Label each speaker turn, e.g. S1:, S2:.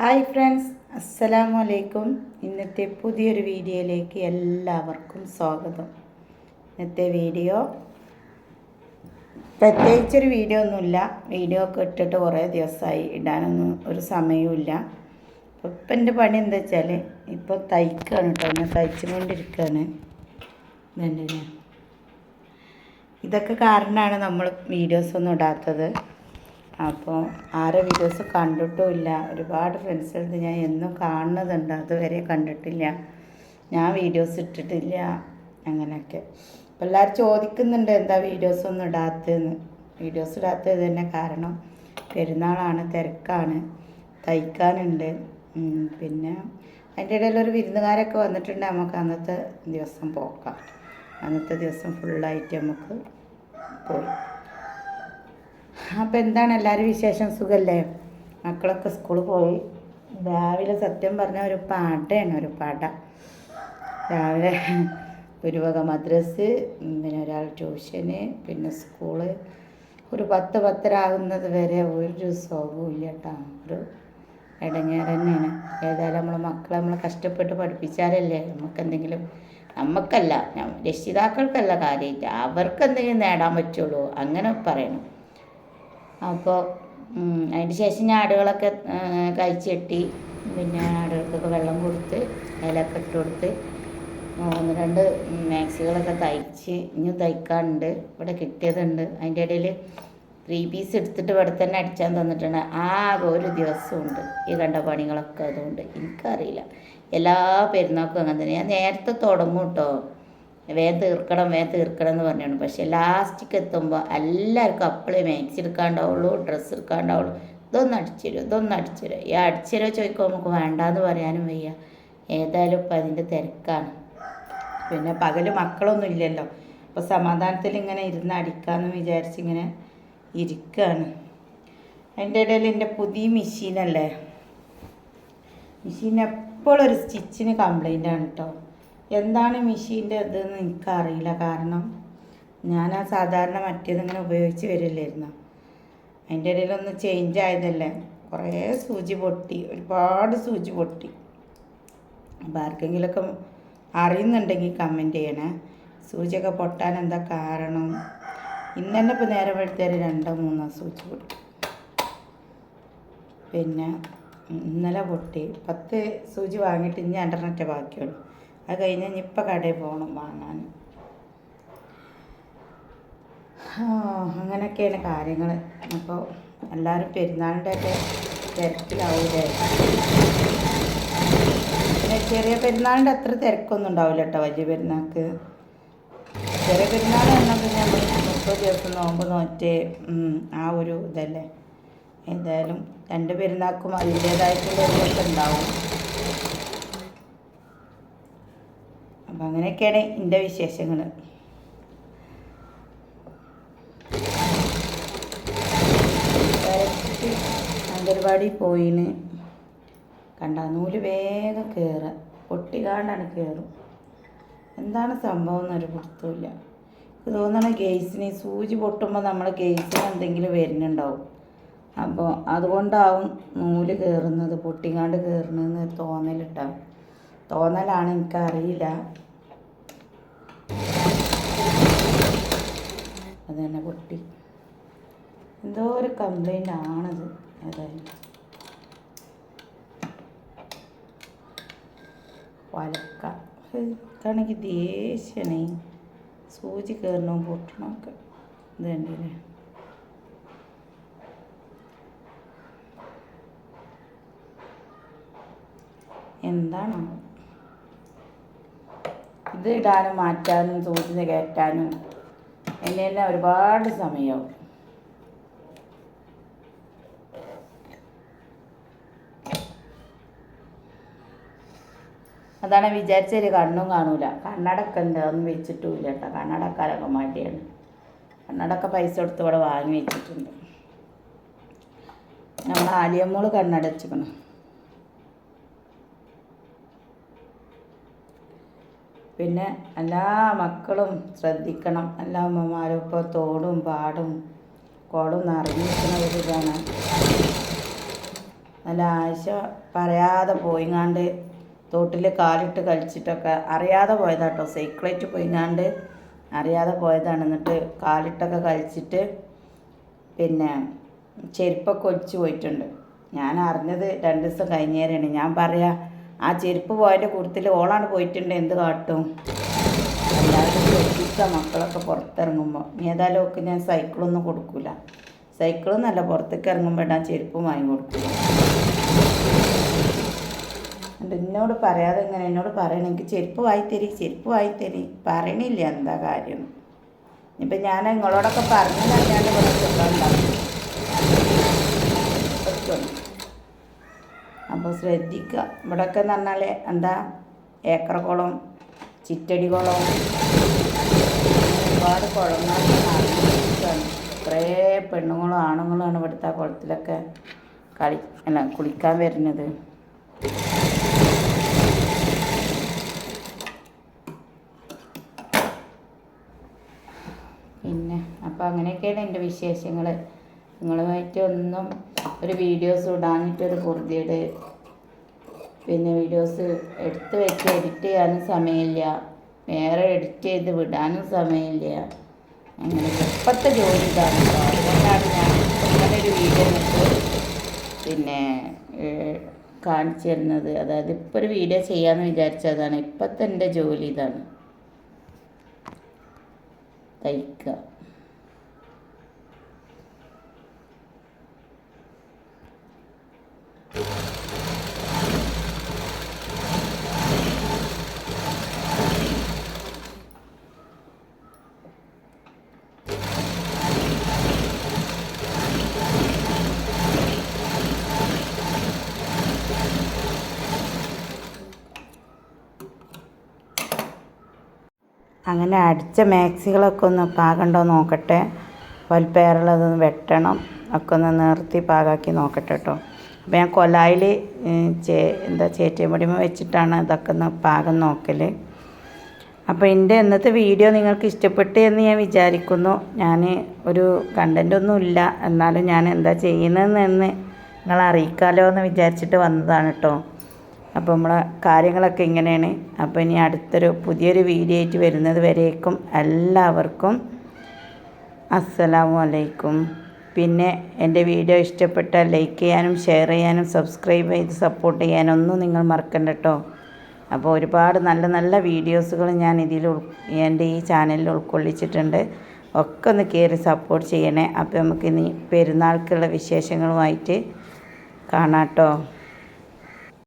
S1: Hi friends അസ്സലാമു അലൈക്കും ഇന്നത്തെ പുതിയൊരു വീഡിയോയിലേക്ക് എല്ലാവർക്കും സ്വാഗതം. ഇന്നത്തെ വീഡിയോ പ്രത്യേകിച്ചൊരു വീഡിയോ ഒന്നുമില്ല. വീഡിയോ ഒക്കെ ഇട്ടിട്ട് കുറേ ദിവസമായി ഇടാനൊന്നും ഒരു സമയവുമില്ല ഇപ്പം എന്റെ പണി എന്താ വെച്ചാൽ ഇപ്പോൾ തയ്ക്കുകയാണ് കേട്ടോ. ഞാൻ തയ്ച്ചുകൊണ്ടിരിക്കുകയാണ് ഇതുണ്ടല്ലേ? ഇതൊക്കെ കാരണമാണ് നമ്മൾ വീഡിയോസ് ഒന്നും ഇടാത്തത്. അപ്പോൾ ആരെ വീഡിയോസ് കണ്ടിട്ടുമില്ല. ഒരുപാട് ഫ്രണ്ട്സുകളുടെ ഞാൻ എന്നും കാണുന്നതുണ്ട്. അതുവരെ കണ്ടിട്ടില്ല. ഞാൻ വീഡിയോസ് ഇട്ടിട്ടില്ല. അങ്ങനെയൊക്കെ. അപ്പോൾ എല്ലാവരും ചോദിക്കുന്നുണ്ട് എന്താ വീഡിയോസ് ഒന്നും ഇടാത്തതെന്ന്? വീഡിയോസ് ഇടാത്തത് തന്നെ കാരണം പെരുന്നാളാണ് തിരക്കാണ് തയ്ക്കാനുണ്ട്. പിന്നെ അതിന്റെ ഇടയിൽ ഒരു വിരുന്നുകാരൊക്കെ വന്നിട്ടുണ്ട്. നമുക്ക് അന്നത്തെ ദിവസം പോക്കാം. അന്നത്തെ ദിവസം ഫുള്ളായിട്ട് നമുക്ക് പോയി. അപ്പോൾ എന്താണ് എല്ലാവരും വിശേഷം? സുഖമല്ലേ മക്കളൊക്കെ സ്കൂളിൽ പോയി. രാവിലെ സത്യം പറഞ്ഞ ഒരു പാടയാണ് ഒരു പാട്ട. രാവിലെ ഒരു വക മദ്രസ് പിന്നെ ഒരാൾ ട്യൂഷന് പിന്നെ സ്കൂൾ. ഒരു പത്ത് പത്തരാകുന്നത് വരെ ഒരു സുഖവും ഇല്ല കേട്ടോ ഒരു ഇടങ്ങേറ് തന്നെയാണ്. ഏതായാലും നമ്മൾ മക്കളെ നമ്മൾ കഷ്ടപ്പെട്ട് പഠിപ്പിച്ചാലല്ലേ നമുക്ക് എന്തെങ്കിലും നമുക്കല്ല രക്ഷിതാക്കൾക്കല്ല കാര്യമായിട്ട് അവർക്ക് എന്തെങ്കിലും നേടാൻ പറ്റുള്ളൂ. അങ്ങനെ പറയണം. അപ്പോൾ അതിന് ശേഷം ഞാൻ ആടുകളൊക്കെ കഴിച്ച് കെട്ടി പിന്നെ ആടുകൾക്കൊക്കെ വെള്ളം കൊടുത്ത് ഇലയൊക്കെ ഇട്ട് കൊടുത്ത് ഒന്ന് രണ്ട് മാക്സികളൊക്കെ തയ്ച്ച് ഇനി തയ്ക്കാനുണ്ട് ഇവിടെ കിട്ടിയതുണ്ട്. അതിന്റെ ഇടയിൽ ത്രീ പീസ് എടുത്തിട്ട് ഇവിടെ തന്നെ അടിച്ചാൻ തന്നിട്ടുണ്ട്. ആകെ ഒരു ദിവസമുണ്ട് ഈ കണ്ട പണികളൊക്കെ അതുകൊണ്ട് എനിക്കറിയില്ല. എല്ലാ പെരുന്നാൾക്കും അങ്ങനെ തന്നെ. ഞാൻ നേരത്തെ തുടങ്ങും കേട്ടോ. വേഗം തീർക്കണം വേഗം തീർക്കണം എന്ന് പറഞ്ഞാണ്. പക്ഷെ ലാസ്റ്റിക്ക് എത്തുമ്പോൾ എല്ലാവർക്കും അപ്പോഴേ മാക്സ് എടുക്കാണ്ടാവുള്ളൂ ഡ്രസ്സ് എടുക്കാണ്ടാവുള്ളൂ. ഇതൊന്ന് അടിച്ചുതരും ഇതൊന്ന് അടിച്ചുതരും ഈ അടിച്ചുതരോ ചോദിക്കുമ്പോൾ നമുക്ക് വേണ്ടാന്ന് പറയാനും വയ്യ. ഏതായാലും ഇപ്പം അതിന്റെ തിരക്കാണ്. പിന്നെ പകൽ മക്കളൊന്നും ഇല്ലല്ലോ. അപ്പോൾ സമാധാനത്തിൽ ഇങ്ങനെ ഇരുന്ന് അടിക്കാമെന്ന് വിചാരിച്ച് ഇങ്ങനെ ഇരിക്കുകയാണ് അതിന്റെ ഇടയിൽ എന്റെ പുതിയ മെഷീനല്ലേ മെഷീൻ എപ്പോഴും ഒരു സ്റ്റിച്ചിന് കംപ്ലൈന്റ് ആണ് കേട്ടോ. എന്താണ് മെഷീന്റെ ഇതെന്ന് എനിക്കറിയില്ല. കാരണം ഞാൻ ആ സാധാരണ മറ്റേതിങ്ങനെ ഉപയോഗിച്ച് വരില്ലായിരുന്നു. അതിന്റെ ഇടയിലൊന്ന് ചേഞ്ച് ആയതല്ലേ. കുറേ സൂചി പൊട്ടി. ഒരുപാട് സൂചി പൊട്ടി. അപ്പോൾ ആർക്കെങ്കിലുമൊക്കെ അറിയുന്നുണ്ടെങ്കിൽ കമന്റ് ചെയ്യണേ. സൂചിയൊക്കെ പൊട്ടാൻ എന്താ കാരണം? ഇന്ന് തന്നെ ഇപ്പോൾ നേരം വെളുത്തേര് രണ്ടോ മൂന്നോ സൂചി പൊട്ടി. പിന്നെ ഇന്നലെ പൊട്ടി. പത്ത് സൂചി വാങ്ങിയിട്ട് ഇനി രണ്ടെണ്ണത്തെ ബാക്കിയുള്ളൂ. അത് കഴിഞ്ഞ് ഇനിയിപ്പോൾ കടയിൽ പോകണം വാങ്ങാൻ. അങ്ങനെയൊക്കെയാണ് കാര്യങ്ങൾ അപ്പോൾ എല്ലാവരും പെരുന്നാളിന്റെ ഒക്കെ തിരക്കിലാവൂലേ? പിന്നെ ചെറിയ പെരുന്നാളിന്റെ അത്ര തിരക്കൊന്നും ഉണ്ടാവില്ല കേട്ടോ വലിയ പെരുന്നാൾക്ക്. ചെറിയ പെരുന്നാൾ എന്നാൽ പിന്നെ മുപ്പത് ദിവസം നോമ്പ് നോറ്റ് ആ ഒരു ഇതല്ലേ. എന്തായാലും രണ്ട് പെരുന്നാൾക്കും അതിന്റേതായിട്ടുള്ള ഒരു ഉണ്ടാവും. അപ്പം അങ്ങനെയൊക്കെയാണ് എന്റെ വിശേഷങ്ങൾ അംഗൻവാടി പോയിന്. കണ്ട നൂൽ വേഗം കയറുക പൊട്ടിക്കാണ്ടാണ് കയറും എന്താണ് സംഭവം എന്നൊരു പിടുത്തമില്ല എനിക്ക് തോന്നണ ഗെയ്സിന് സൂചി പൊട്ടുമ്പോൾ നമ്മൾ ഗെയ്സിന് എന്തെങ്കിലും വരുന്നുണ്ടാവും. അപ്പോൾ അതുകൊണ്ടാവും നൂൽ കയറുന്നത് പൊട്ടിക്കാണ്ട് കയറുന്നതെന്ന് തോന്നലിട്ടാവും തോന്നലിട്ടാ. തോന്നലാണ് എനിക്കറിയില്ല. അത് തന്നെ പൊട്ടി. എന്തോ ഒരു കംപ്ലൈന്റ് ആണത് ഏതായാലും. വലക്ക. ഇതാണെങ്കിൽ ദേഷ്യണേ. സൂചി കയറണം പൊട്ടണമൊക്കെ ഇത് കണ്ടില്ലേ എന്താണോ ഇത് ഇടാനും മാറ്റാനും സൂചന കയറ്റാനും എന്നെ തന്നെ ഒരുപാട് സമയമാവും അതാണ് വിചാരിച്ചൊരു കണ്ണും കാണൂല. കണ്ണടക്ക ഉണ്ട് അതൊന്നും വെച്ചിട്ടുമില്ല കേട്ടോ. കണ്ണടക്കാരൊക്കെ മടിയാണ്. കണ്ണടക്ക പൈസ കൊടുത്ത് ഇവിടെ വാങ്ങി വെച്ചിട്ടുണ്ട്. നമ്മൾ ആലിയമ്മോൾ കണ്ണടച്ചിക്കണം പിന്നെ എല്ലാ മക്കളും ശ്രദ്ധിക്കണം. എല്ലാ അമ്മമാരും ഇപ്പോൾ തോടും പാടും കുളവും നിറഞ്ഞിരിക്കുന്ന ഒരു ഇതാണ്. നല്ല ആശ പറയാതെ പോയിങ്ങാണ്ട് തോട്ടിൽ കാലിട്ട് കളിച്ചിട്ടൊക്കെ അറിയാതെ പോയതാട്ടോ. സൈക്കിളേറ്റ് പോയിങ്ങാണ്ട് അറിയാതെ പോയതാണ്. എന്നിട്ട് കാലിട്ടൊക്കെ കളിച്ചിട്ട് പിന്നെ ചെരുപ്പൊക്കെ ഒഴിച്ചു പോയിട്ടുണ്ട്. ഞാൻ അറിഞ്ഞത് രണ്ട് ദിവസം കഴിഞ്ഞേരാണ്. ഞാൻ പറയാ ആ ചെരുപ്പ് പോയതിന്റെ കൂട്ടത്തിൽ ഓളാണ് പോയിട്ടുണ്ട് എന്ത് കാട്ടും. എല്ലാവരും മക്കളൊക്കെ പുറത്തിറങ്ങുമ്പോൾ. ഇനി ഏതായാലും ഒക്കെ ഞാൻ സൈക്കിളൊന്നും കൊടുക്കൂല. നല്ല പുറത്തേക്ക് ഇറങ്ങുമ്പോൾ ഇടാൻ ചെരുപ്പ് വാങ്ങി കൊടുക്കില്ല എന്നോട് പറയാതെ ഇങ്ങനെ എന്നോട് പറയണം എനിക്ക് ചെരുപ്പ് വായിത്തരി ചെരുപ്പ് വായിത്തരി പറയണില്ല എന്താ കാര്യം. ഇപ്പം ഞാൻ നിങ്ങളോടൊക്കെ പറഞ്ഞു കഴിഞ്ഞാൽ ഇവിടെ അപ്പോൾ ശ്രദ്ധിക്കുക. ഇവിടെയൊക്കെ എന്ന് പറഞ്ഞാൽ എന്താ? ഏക്കറക്കുളം ചിറ്റടി കുളം ഒരുപാട് കുളങ്ങളൊക്കെ കുറേ പെണ്ണുങ്ങളും ആണുങ്ങളുമാണ് ഇവിടുത്തെ കുളത്തിലൊക്കെ കളി അല്ല കുളിക്കാൻ വരുന്നത്. പിന്നെ അപ്പോൾ അങ്ങനെയൊക്കെയാണ് എന്റെ വിശേഷങ്ങൾ നിങ്ങളുമായിട്ട് ഒന്നും ഒരു വീഡിയോസ് ഇടാനിട്ടൊരു പൊറുതിയുടെ പിന്നെ വീഡിയോസ് എടുത്ത് വെച്ച് എഡിറ്റ് ചെയ്യാനും സമയമില്ല. വേറെ എഡിറ്റ് ചെയ്ത് വിടാനും സമയമില്ല. അങ്ങനെ ഇപ്പോഴത്തെ ജോലി ഇതാണ് അതുകൊണ്ടാണ് ഞാൻ വീഡിയോ പിന്നെ കാണിച്ചു തരുന്നത്. അതായത് ഇപ്പോൾ ഒരു വീഡിയോ ചെയ്യാമെന്ന് വിചാരിച്ചതാണ്. ഇപ്പോഴത്തെ എന്റെ ജോലി ഇതാണ്. തയ്ക്കുക അങ്ങനെ അടിച്ച മാക്സികളൊക്കെ ഒന്ന് പാകണ്ടോ നോക്കട്ടെ. വൽപ്പേറുള്ളതൊന്ന് വെട്ടണം. ഒക്കെ ഒന്ന് നിർത്തി പാകാക്കി നോക്കട്ടെ കേട്ടോ അപ്പോൾ ഞാൻ കൊലായിൽ ചേ എന്താ ചേറ്റിയമ്പടിമ വെച്ചിട്ടാണ് ഇതൊക്കെ ഒന്ന് പാകം നോക്കൽ അപ്പോൾ എന്റെ ഇന്നത്തെ വീഡിയോ നിങ്ങൾക്ക് ഇഷ്ടപ്പെട്ടു എന്ന് ഞാൻ വിചാരിക്കുന്നു. ഞാൻ ഒരു കണ്ടന്റ് ഒന്നും ഇല്ല. എന്നാലും ഞാൻ എന്താ ചെയ്യുന്നതെന്ന് നിങ്ങൾ അറിയിക്കാമല്ലോ എന്ന് വിചാരിച്ചിട്ട് വന്നതാണ് കേട്ടോ അപ്പോൾ നമ്മളെ കാര്യങ്ങളൊക്കെ ഇങ്ങനെയാണ്. അപ്പോൾ ഇനി അടുത്തൊരു പുതിയൊരു വീഡിയോ ആയിട്ട് വരുന്നത് വരേക്കും എല്ലാവർക്കും അസ്സലാമു അലൈക്കും പിന്നെ എന്റെ വീഡിയോ ഇഷ്ടപ്പെട്ടാൽ ലൈക്ക് ചെയ്യാനും ഷെയർ ചെയ്യാനും സബ്സ്ക്രൈബ് ചെയ്ത് സപ്പോർട്ട് ചെയ്യാനൊന്നും നിങ്ങൾ മറക്കണ്ട കേട്ടോ അപ്പോൾ ഒരുപാട് നല്ല നല്ല വീഡിയോസുകൾ ഞാൻ ഇതിൽ ഉൾ എന്റെ ഈ ചാനലിൽ ഉൾക്കൊള്ളിച്ചിട്ടുണ്ട്. ഒക്കെ ഒന്ന് കയറി സപ്പോർട്ട് ചെയ്യണേ. അപ്പോൾ നമുക്ക് ഇനി പെരുന്നാൾക്കുള്ള വിശേഷങ്ങളുമായിട്ട് കാണാം കേട്ടോ